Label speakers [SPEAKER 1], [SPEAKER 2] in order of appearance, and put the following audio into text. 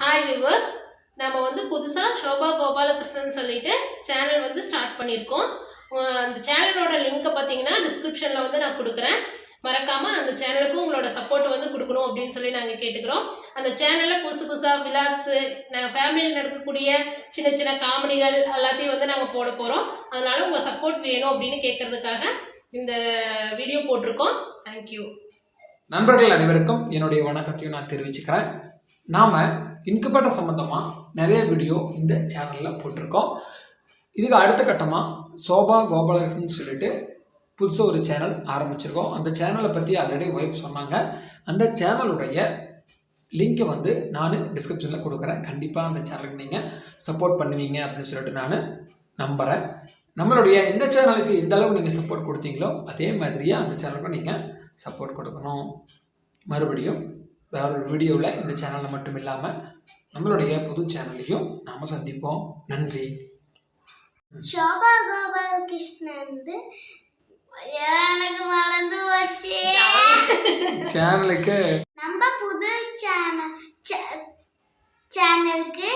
[SPEAKER 1] Hi viewers நம்ம வந்து புதுசாக சோபா கோபாலகிருஷ்ணன் சொல்லிட்டு சேனல் வந்து ஸ்டார்ட் பண்ணியிருக்கோம். அந்த சேனலோட லிங்க்கை பார்த்தீங்கன்னா டிஸ்கிரிப்ஷனில் வந்து நான் கொடுக்குறேன். மறக்காமல் அந்த சேனலுக்கும் உங்களோட சப்போர்ட் வந்து கொடுக்கணும் அப்படின்னு சொல்லி நாங்கள் கேட்டுக்கிறோம். அந்த சேனலில் புதுசு புதுசாக விலாக்ஸு நாங்கள் ஃபேமிலியில் நடக்கக்கூடிய சின்ன சின்ன காமெடிகள் எல்லாத்தையும் வந்து நாங்கள் போட போகிறோம் அதனால் உங்கள் சப்போர்ட் வேணும் அப்படின்னு கேட்கறதுக்காக இந்த வீடியோ போட்டிருக்கோம். தேங்க்யூ
[SPEAKER 2] நண்பர்கள் அனைவருக்கும் என்னுடைய வணக்கத்தையும் நான் தெரிவிச்சுக்கிறேன். நாம் இன்குபேட்டர் சம்மந்தமாக நிறைய வீடியோ இந்த சேனலில் போட்டிருக்கோம். இதுக்கு அடுத்த கட்டமாக சோபா கோபாலகிருஷ்ணன் சொல்லிட்டு புதுசாக ஒரு சேனல் ஆரம்பிச்சிருக்கோம். அந்த சேனலை பற்றி ஆல்ரெடி ஒய்ஃப் சொன்னாங்க. அந்த சேனலுடைய லிங்க்கை வந்து நான் டிஸ்கிரிப்ஷனில் கொடுக்குறேன். கண்டிப்பாக அந்த சேனலுக்கு நீங்கள் சப்போர்ட் பண்ணுவீங்க அப்படின்னு சொல்லிட்டு நான் நம்புகிறேன் நம்மளுடைய இந்த சேனலுக்கு எந்த அளவு நீங்கள் சப்போர்ட் கொடுத்தீங்களோ அதே மாதிரியே அந்த சேனலுக்கும் நீங்கள் சப்போர்ட் கொடுக்கணும். மறுபடியும் வேற ஒரு வீடியோவில் இந்த சேனலில் மட்டும் இல்லாமல் நம்மளுடைய புது சேனல்லையும் நாம் சந்திப்போம். நன்றி.
[SPEAKER 3] சோபா கோபாலகிருஷ்ணன் எனக்கு மறந்து போச்சு.
[SPEAKER 2] சேனலுக்கு
[SPEAKER 3] நம்ம புது சேனல் சேனலுக்கு